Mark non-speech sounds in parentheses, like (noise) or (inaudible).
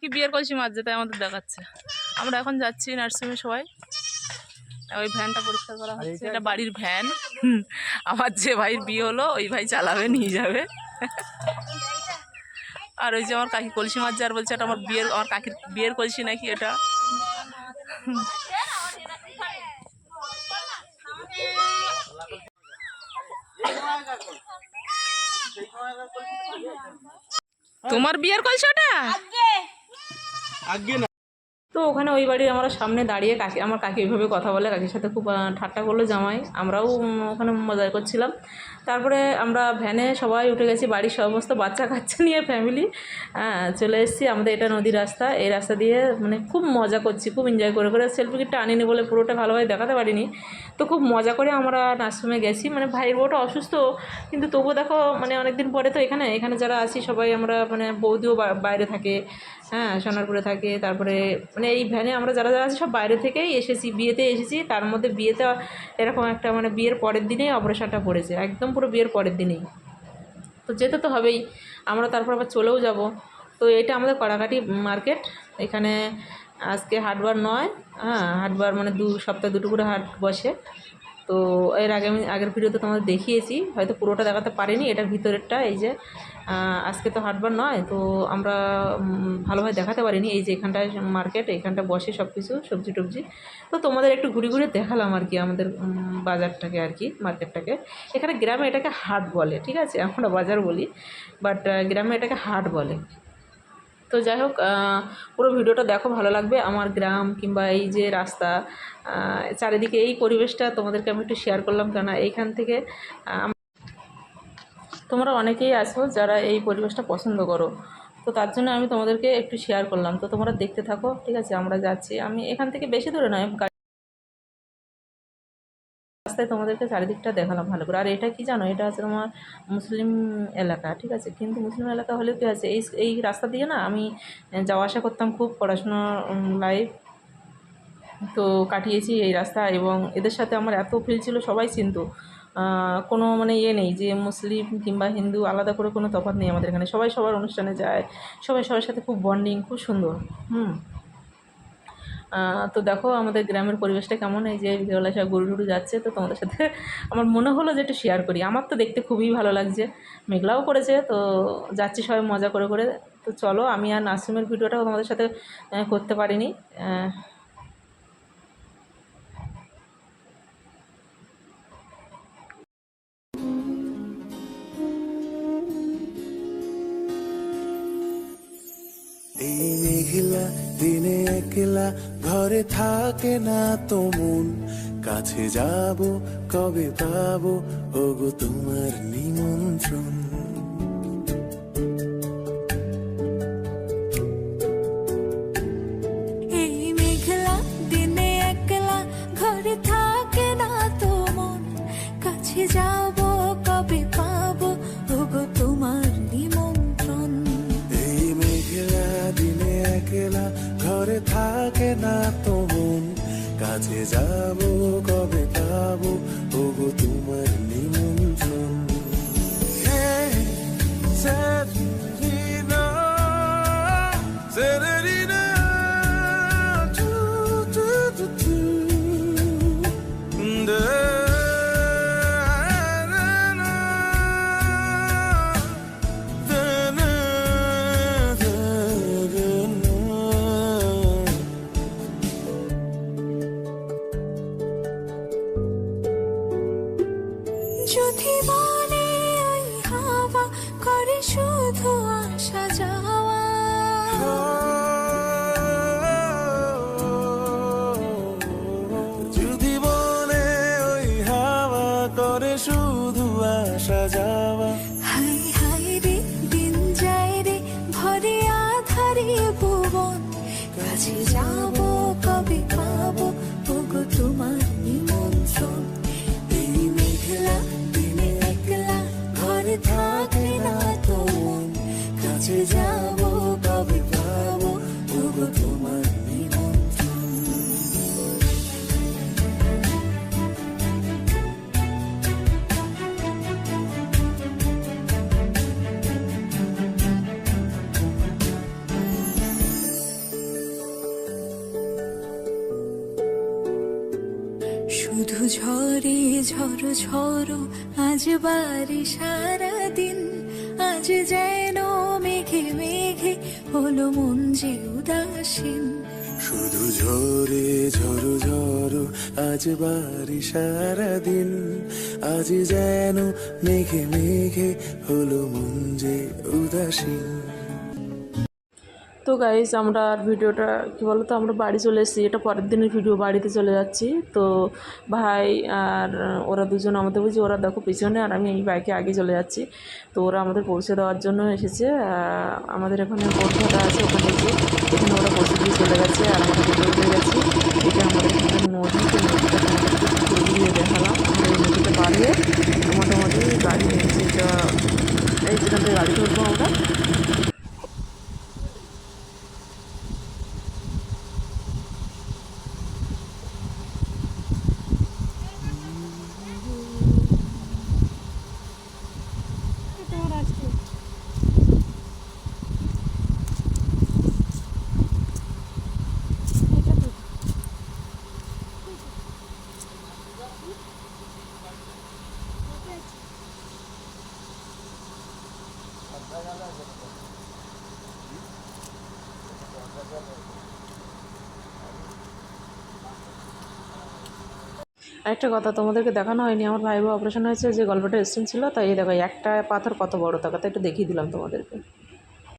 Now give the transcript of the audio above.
কি বিয়ের কলসি মাছ যেতে আমাদের দেখাচ্ছে। আমরা এখন যাচ্ছি নার্সিংয়ে সবাই। ওই ভ্যানটা পরিষ্কার করা হচ্ছে। এটা বাড়ির ভ্যান। আমার যে ভাইয়ের বিয়ে হলো ওই ভাই চালাবে নিয়ে যাবে। আর ওই যে আমার কাকি কলসি মাছ যার বলছে এটা আমার বিয়ের আমার কাকির বিয়ের কলসি নাকি এটা? তোমার বিয়ের কলসি ওটা তো ওখানে ওই বাড়ির আমরা সামনে দাঁড়িয়ে কাকি আমার কাকি ওইভাবে কথা বলে, কাকির সাথে খুব ঠাট্টা করল জামাই। আমরাও ওখানে মজা করছিলাম। তারপরে আমরা ভ্যানে সবাই উঠে গেছি, বাড়ির সমস্ত বাচ্চা কাচ্চা নিয়ে ফ্যামিলি চলে এসেছি। আমাদের এটা নদী রাস্তা। এই রাস্তা দিয়ে মানে খুব মজা করছি, খুব এনজয় করে করে সেলফি কিটটা আনিনি বলে পুরোটা ভালোভাবে দেখাতে পারিনি। তো খুব মজা করে আমরা নার্সিংহোমে গেছি। মানে ভাইয়ের বউটা অসুস্থ, কিন্তু তবুও দেখো মানে অনেকদিন পরে তো এখানে। এখানে যারা আছি, সবাই আমরা মানে বৌদিও বাইরে থাকে। হ্যাঁ সোনারপুরে থাকে, তারপরে মানে এই ভ্যানে আমরা যারা যারা আছি সব বাইরে থেকেই এসেছি, বিয়েতে এসেছি। তার মধ্যে বিয়েতে এরকম একটা মানে বিয়ের পরের দিনেই অপারেশনটা পড়েছে, একদম পুরো বিয়ের পরের দিনেই। তো যেতে তো হবেই, আমরা তারপর আবার চলেও যাব। তো এটা আমাদের কড়াকাটি মার্কেট, এখানে আজকে হাটবার নয় হ্যাঁ হাটবার মানে দু সপ্তাহে দুটো করে হাট বসে। তো এর আগে আমি, আগের ভিডিওতে তোমাদের দেখিয়েছি, হয়তো পুরোটা দেখাতে পারিনি, এটার ভিতরেরটা, এই যে আজকে তো হাটবার নয়, তো আমরা ভালোভাবে দেখাতে পারিনি। এই যে এখানটায় মার্কেট এখানটা বসে সব কিছু সবজি টবজি। তো তোমাদের একটু ঘুরে ঘুরে দেখালাম আর কি আমাদের বাজারটাকে আর কি মার্কেটটাকে এখানে গ্রামে এটাকে হাট বলে, ঠিক আছে? আমরা বাজার বলি বাট গ্রামে এটাকে হাট বলে। তো যাই হোক পুরো ভিডিওটা দেখো, ভালো লাগবে। আমার গ্রাম কিংবা এই যে রাস্তা চারিদিকে এই পরিবেশটা তোমাদেরকে আমি একটু শেয়ার করলাম কেন এইখান থেকে তোমরা অনেকেই আছো যারা এই পরিবেশটা পছন্দ করো। তো তার জন্য আমি তোমাদেরকে একটু শেয়ার করলাম। তো তোমরা দেখতে থাকো, ঠিক আছে? আমরা যাচ্ছি। আমি এখান থেকে বেশি দূরে নয় রাস্তায় তোমাদেরকে চারিদিকটা দেখালাম ভালো করে। আর এটা কি জানো? এটা হচ্ছে তোমার মুসলিম এলাকা, ঠিক আছে? কিন্তু মুসলিম এলাকা হলেও কি আছে এই এই রাস্তা দিয়ে না আমি যাওয়া আসা করতাম খুব পড়াশোনা লাইফ তো কাটিয়েছি এই রাস্তা এবং এদের সাথে আমার এত ফিল ছিল, সবাই চিনতো। কোনো মানে ইয়ে নেই যে মুসলিম কিংবা হিন্দু আলাদা করে কোনো তফাৎ নেই আমাদের এখানে। সবাই সবার অনুষ্ঠানে যায়, সবাই সবার সাথে খুব বন্ডিং খুব সুন্দর, হুম। তো দেখো আমাদের গ্রামের পরিবেশটা কেমন? এই যে বিকেলবেলা সব গরু টুরু যাচ্ছে, তো তোমাদের সাথে (laughs) আমার মনে হলো যে একটু শেয়ার করি। আমার তো দেখতে খুবই ভালো লাগছে, মেঘলাও করেছে, তো যাচ্ছি সবাই মজা করে করে। তো চলো আমি আর নাসিমের ভিডিওটাও তোমাদের সাথে করতে পারিনি এই মেঘলা, দিনে একলা, ঘরে থাকে না তো মন। কাছে যাব, কবে ওগো তোমার নিমন্ত্রণ। মন। কাছে যাব না তো কাছে যাব কবে পাবো? ওগো তোমার নিমন্ত্রণ। Hey, Severina, Severina, আসা যাওয়া। যদি ওই হাওয়া করে শুধু আসা যাওয়া। হাই হাই রে দিন যায় রে ভরে আধারে ভুবন। কাছে যাব কবে পাবো তোমার নিমন্ত্রণ। ঝরে ঝড়ো ঝড়ো আজ বাড়ি সারাদিন, আজ যেন মেঘে মেঘে হলো মন যে উদাসীন। শুধু ঝরে ঝরো ঝরো, আজ বাড়ি সারাদিন, আজ যেন মেঘে মেঘে হলো মন যে উদাসীন। তো গাইজ আমরা আর ভিডিওটা, কী বলো তো আমরা বাড়ি চলে এসেছি। এটা পরের দিনের ভিডিও বাড়িতে চলে যাচ্ছি। তো ভাই আর ওরা দুজন আমাদের বলছি, ওরা দেখো পিছনে আর আমি এই বাইকে আগে চলে যাচ্ছি। তো ওরা আমাদের পৌঁছে দেওয়ার জন্য এসেছে। আমাদের এখানে বন্ধুরা আছে ওখানে যে এখানে ওরা পৌঁছে দিয়ে চলে গেছে আর আমরা হেঁটে উঠে গেছি। এটা আমাদের এখানে নদী, তো নদীটা ঘুরিয়ে দেখালাম। নদীটা পার মোটামুটি গাড়ি নিয়েছি এটা এই যেখান থেকে গাড়ি ধরবো আমরা একটা কথা, তোমাদেরকে দেখানো হয়নি, আমার ভাই অপারেশন হয়েছে, যে গল্পটা ছিল তাই দেখো একটা পাথর কত বড় থাকা তো একটু দেখিয়ে দিলাম তোমাদেরকে।